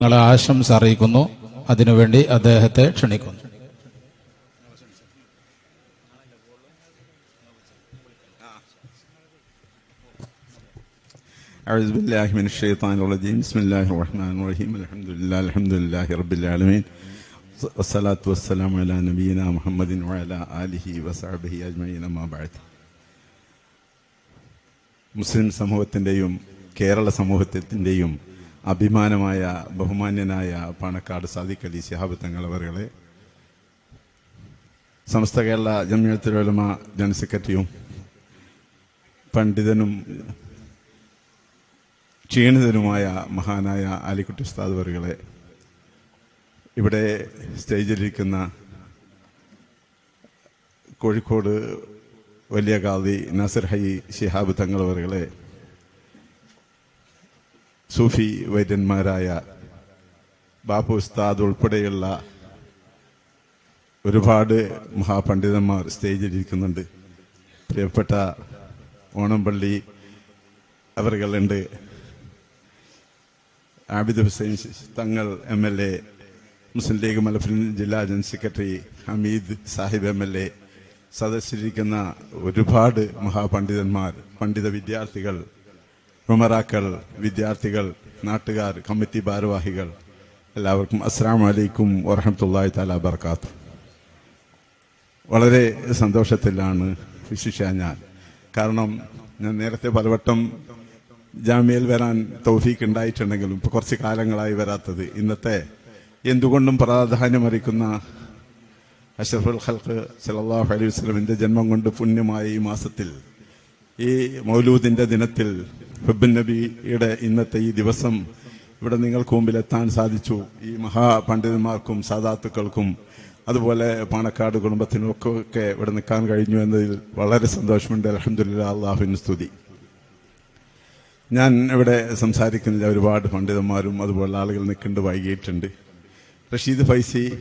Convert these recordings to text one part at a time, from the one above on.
നിങ്ങളെ ആശംസ അറിയിക്കുന്നു അതിനുവേണ്ടി അദ്ദേഹത്തെ ക്ഷണിക്കുന്നു أعوذ بالله من الشيطان الرجيم بسم الله الرحمن الرحيم الحمد لله الحمد لله رب العالمين والصلاة والسلام على نبينا محمد وعلى آله وصحبه أجمعين ما بعد മുസ്ലിം സമൂഹത്തിൻ്റെയും കേരള സമൂഹത്തിൻ്റെയും അഭിമാനമായ ബഹുമാന്യനായ പാണക്കാട് സാദിഖ് അലി ശിഹാബ് തങ്ങൾ അവരുകളെ സമസ്ത കേരള ജമിയത്തുലമ ജനറൽ സെക്രട്ടറിയും പണ്ഡിതനും ക്ഷീണിതനുമായ മഹാനായ ആലിക്കുട്ടി ഉസ്താദ് വറുകളെ ഇവിടെ സ്റ്റേജിലിരിക്കുന്ന കോഴിക്കോട് വലിയ കാതി നസർ ഹൈ തങ്ങൾ തങ്ങളവറുകളെ സൂഫി വൈദ്യന്മാരായ ബാപ്പു ഉസ്താദ് ഉൾപ്പെടെയുള്ള ഒരുപാട് മഹാപണ്ഡിതന്മാർ സ്റ്റേജിലിരിക്കുന്നുണ്ട് പ്രിയപ്പെട്ട Onampally അവറുകളുണ്ട് Abid Hussain Thangal M L A Muslim League Malappuram ജില്ലാ general secretary Hameed Sahib M L A സദസ്സിലിരിക്കുന്ന ഒരുപാട് മഹാപണ്ഡിതന്മാർ പണ്ഡിത വിദ്യാർത്ഥികൾ ഉമറാക്കൾ വിദ്യാർത്ഥികൾ നാട്ടുകാർ കമ്മിറ്റി ഭാരവാഹികൾ എല്ലാവർക്കും അസ്സാം വലൈക്കും വറഹമത്തല്ലാഹി താല ബർക്കാത്തു വളരെ സന്തോഷത്തിലാണ് വിശിഷ ഞാൻ. കാരണം ഞാൻ നേരത്തെ പലവട്ടം ജാമ്യയിൽ വരാൻ തൗഫീക്ക് ഉണ്ടായിട്ടുണ്ടെങ്കിലും ഇപ്പൊ കുറച്ച് കാലങ്ങളായി വരാത്തത്. ഇന്നത്തെ എന്തുകൊണ്ടും പ്രാധാന്യമറിക്കുന്ന അഷറഫുൽ ഖൽക്ക് സല്ലല്ലാഹു അലൈഹി വസല്ലമിന്റെ ജന്മം കൊണ്ട് പുണ്യമായ ഈ മാസത്തിൽ ഈ മൗലൂദിന്റെ ദിനത്തിൽ ഹുബിൻ നബിയുടെ ഇന്നത്തെ ഈ ദിവസം ഇവിടെ നിങ്ങൾക്ക് മുമ്പിൽ എത്താൻ സാധിച്ചു. ഈ മഹാപണ്ഡിതന്മാർക്കും സാധാത്തുക്കൾക്കും അതുപോലെ പാണക്കാട് കുടുംബത്തിനും ഒക്കെ ഒക്കെ ഇവിടെ നിൽക്കാൻ കഴിഞ്ഞു എന്നതിൽ വളരെ സന്തോഷമുണ്ട്. അലഹമുല്ല അള്ളാഹുവിന് സ്തുതി. ഞാൻ ഇവിടെ സംസാരിക്കുന്നില്ല ഒരുപാട് പണ്ഡിതന്മാരും അതുപോലെ ആളുകൾ നിൽക്കേണ്ട വൈകിയിട്ടുണ്ട്. റഷീദ് ഫൈസി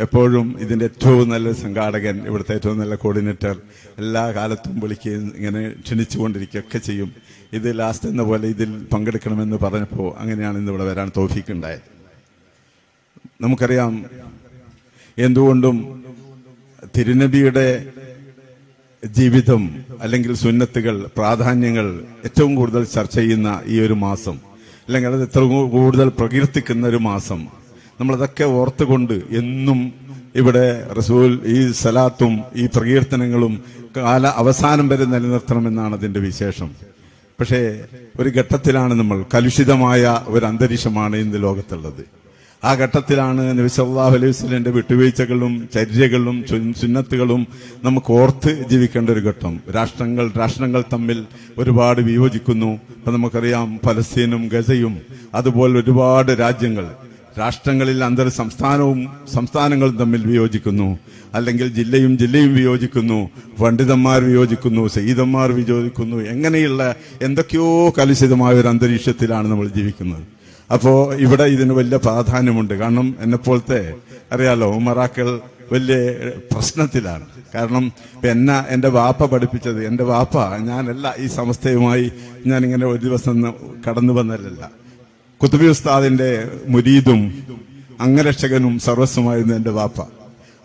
എപ്പോഴും ഇതിന്റെ ഏറ്റവും നല്ല സംഘാടകൻ ഇവിടുത്തെ ഏറ്റവും നല്ല കോർഡിനേറ്റർ എല്ലാ കാലത്തും വിളിക്കുകയും ഇങ്ങനെ ക്ഷണിച്ചുകൊണ്ടിരിക്കുകയൊക്കെ ചെയ്യും. ഇത് ലാസ്റ്റ് എന്ന പോലെ ഇതിൽ പങ്കെടുക്കണമെന്ന് പറഞ്ഞപ്പോൾ അങ്ങനെയാണ് ഇന്ന് ഇവിടെ വരാൻ തോഫിക്കുണ്ടായത് നമുക്കറിയാം എന്തുകൊണ്ടും തിരുനബിയുടെ ജീവിതം അല്ലെങ്കിൽ സുന്നത്തുകൾ പ്രാധാന്യങ്ങൾ ഏറ്റവും കൂടുതൽ ചർച്ച ചെയ്യുന്ന ഈ ഒരു മാസം അല്ലെങ്കിൽ അത് എത്ര കൂടുതൽ പ്രകീർത്തിക്കുന്ന ഒരു മാസം നമ്മളതൊക്കെ ഓർത്തുകൊണ്ട് എന്നും ഇവിടെ റസൂൽ ഈ സലാത്തും ഈ പ്രകീർത്തനങ്ങളും കാല അവസാനം വരെ നിലനിർത്തണമെന്നാണ് അതിന്റെ വിശേഷം. പക്ഷേ ഒരു ഘട്ടത്തിലാണ് നമ്മൾ കലുഷിതമായ ഒരു അന്തരീക്ഷമാണ് ഇന്ന് ലോകത്തുള്ളത്. ആ ഘട്ടത്തിലാണ് നബി സല്ലല്ലാഹു അലൈഹി വസല്ലമയുടെ വിട്ടുവീഴ്ചകളും ചര്യകളും സുന്നത്തുകളും നമുക്ക് ഓർത്ത് ജീവിക്കേണ്ട ഒരു ഘട്ടം. രാഷ്ട്രങ്ങൾ രാഷ്ട്രങ്ങൾ തമ്മിൽ ഒരുപാട് വിയോജിക്കുന്നു. ഇപ്പൊ നമുക്കറിയാം ഫലസ്തീനും ഗസയും അതുപോലെ ഒരുപാട് രാജ്യങ്ങൾ രാഷ്ട്രങ്ങളിൽ അന്തർ സംസ്ഥാനവും സംസ്ഥാനങ്ങളും തമ്മിൽ വിയോജിക്കുന്നു. അല്ലെങ്കിൽ ജില്ലയും ജില്ലയും വിയോജിക്കുന്നു. പണ്ഡിതന്മാർ വിയോജിക്കുന്നു. സയ്യിദന്മാർ വിയോജിക്കുന്നു. എങ്ങനെയുള്ള എന്തൊക്കെയോ കലുഷിതമായ ഒരു അന്തരീക്ഷത്തിലാണ് നമ്മൾ ജീവിക്കുന്നത്. അപ്പോൾ ഇവിടെ ഇതിന് വലിയ പ്രാധാന്യമുണ്ട്. കാരണം എന്നെപ്പോലത്തെ അറിയാലോ ഉമറാക്കൾ വലിയ പ്രശ്നത്തിലാണ്. കാരണം എന്നെ എന്റെ വാപ്പ പഠിപ്പിച്ചത് എന്റെ വാപ്പ ഞാനല്ല ഈ സമസ്തയുമായി ഞാനിങ്ങനെ ഒരു ദിവസം കടന്നു വന്നതല്ല. കുത്തുബി ഉസ്താദിന്റെ മുരീദും അംഗരക്ഷകനും സർവസ്വമായിരുന്നു എന്റെ വാപ്പ.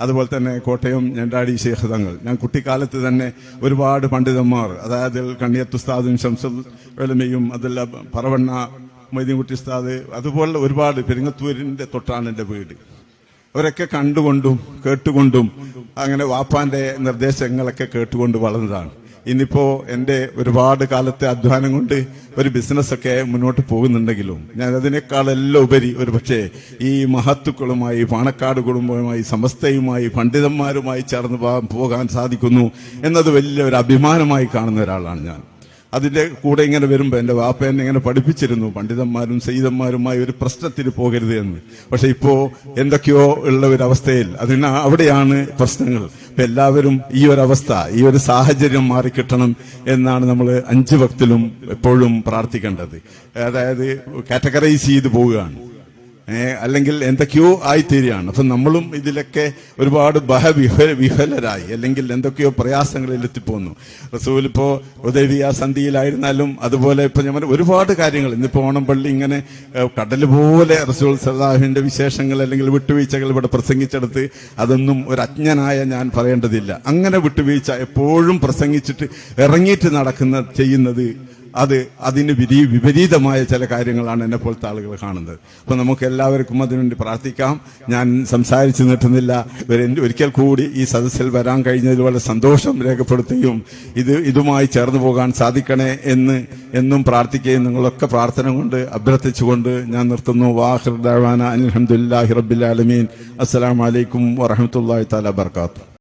അതുപോലെ തന്നെ കോട്ടയം ഞണ്ടാടി ശേഖ് തങ്ങൾ. ഞാൻ കുട്ടിക്കാലത്ത് തന്നെ ഒരുപാട് പണ്ഡിതന്മാർ അതായത് കണ്ണിയത്ത് ഉസ്താദും ഷംസുൽ വെലമയും അതല്ല പറവണ്ണ മൊയ്തീൻകുട്ടി ഉസ്താദ് അതുപോലെ ഒരുപാട് പെരിങ്ങത്തൂരിന്റെ തൊട്ടാണ് എന്റെ വീട്. അവരൊക്കെ കണ്ടുകൊണ്ടും കേട്ടുകൊണ്ടും അങ്ങനെ വാപ്പാന്റെ നിർദ്ദേശങ്ങളൊക്കെ കേട്ടുകൊണ്ട് വളർന്നതാണ്. ഇന്നിപ്പോ എന്റെ ഒരുപാട് കാലത്തെ അധ്വാനം കൊണ്ട് ഒരു ബിസിനസ് ഒക്കെ മുന്നോട്ട് പോകുന്നുണ്ടെങ്കിലും ഞാൻ അതിനേക്കാളെല്ലാം ഉപരി ഒരു പക്ഷേ ഈ മഹത്തുക്കളുമായി പാണക്കാട് കുടുംബവുമായി സമസ്തയുമായി പണ്ഡിതന്മാരുമായി ചേർന്ന് പോകാൻ- സാധിക്കുന്നു എന്നത് വലിയ ഒരു അഭിമാനമായി കാണുന്ന ഒരാളാണ് ഞാൻ. അതിന്റെ കൂടെ ഇങ്ങനെ വരുമ്പോ എന്റെ വാപ്പ എന്നെ ഇങ്ങനെ പഠിപ്പിച്ചിരുന്നു പണ്ഡിതന്മാരും സയ്യിദന്മാരുമായി ഒരു പ്രശ്നത്തിൽ പോകരുത് എന്ന്. പക്ഷെ ഇപ്പോ എന്തൊക്കെയോ ഉള്ള ഒരു അവസ്ഥയിൽ അതിന് അവിടെയാണ് പ്രശ്നങ്ങൾ. എല്ലാവരും ഈ ഒരു അവസ്ഥ ഈ ഒരു സാഹചര്യം മാറിക്കിട്ടണം എന്നാണ് നമ്മൾ അഞ്ച് ഭക്തിലും എപ്പോഴും പ്രാർത്ഥിക്കേണ്ടത്. അതായത് കാറ്റഗറൈസ് ചെയ്ത് പോവുകയാണ്. അല്ലെങ്കിൽ എന്തൊക്കെയോ ആയിത്തീരുകയാണ്. അപ്പൊ നമ്മളും ഇതിലൊക്കെ ഒരുപാട് ബഹവിഹ വിഹലരായി. അല്ലെങ്കിൽ എന്തൊക്കെയോ പ്രയാസങ്ങളിൽ എത്തിപ്പോന്നു. റസൂൽ ഇപ്പോ ഉദയവിയ സന്ധിയിലായിരുന്നാലും അതുപോലെ ഇപ്പൊ ഞാൻ ഒരുപാട് കാര്യങ്ങൾ. ഇന്നിപ്പോ ഓണംപള്ളി ഇങ്ങനെ കടൽ പോലെ റസൂൽ സലാഹിന്റെ വിശേഷങ്ങൾ അല്ലെങ്കിൽ വിട്ടുവീഴ്ചകൾ ഇവിടെ പ്രസംഗിച്ചെടുത്ത് അതൊന്നും ഒരു അജ്ഞനായ ഞാൻ പറയേണ്ടതില്ല. അങ്ങനെ വിട്ടുവീഴ്ച എപ്പോഴും പ്രസംഗിച്ചിട്ട് ഇറങ്ങിയിട്ട് നടക്കുന്ന ചെയ്യുന്നത് അത് അതിന് വിരി വിപരീതമായ ചില കാര്യങ്ങളാണ് എന്നെ പോലത്തെ ആളുകൾ കാണുന്നത്. അപ്പൊ നമുക്ക് എല്ലാവർക്കും അതിനുവേണ്ടി പ്രാർത്ഥിക്കാം. ഞാൻ സംസാരിച്ചു നിട്ടുന്നില്ല ഒരിക്കൽ കൂടി ഈ സദസ്സിൽ വരാൻ കഴിഞ്ഞതിൽ വളരെ സന്തോഷം രേഖപ്പെടുത്തുകയും ഇത് ഇതുമായി ചേർന്നു പോകാൻ സാധിക്കണേ എന്ന് എന്നും പ്രാർത്ഥിക്കുകയും നിങ്ങളൊക്കെ പ്രാർത്ഥന കൊണ്ട് അഭ്യർത്ഥിച്ചുകൊണ്ട് ഞാൻ നിർത്തുന്നു. വാഹിർ ദാവാന അലഹമുല്ലാഹി റബ്ബിൽ ആലമീൻ. അസ്സലാമലൈക്കും വറഹമത്തല്ലാഹി താല വർക്കാത്തു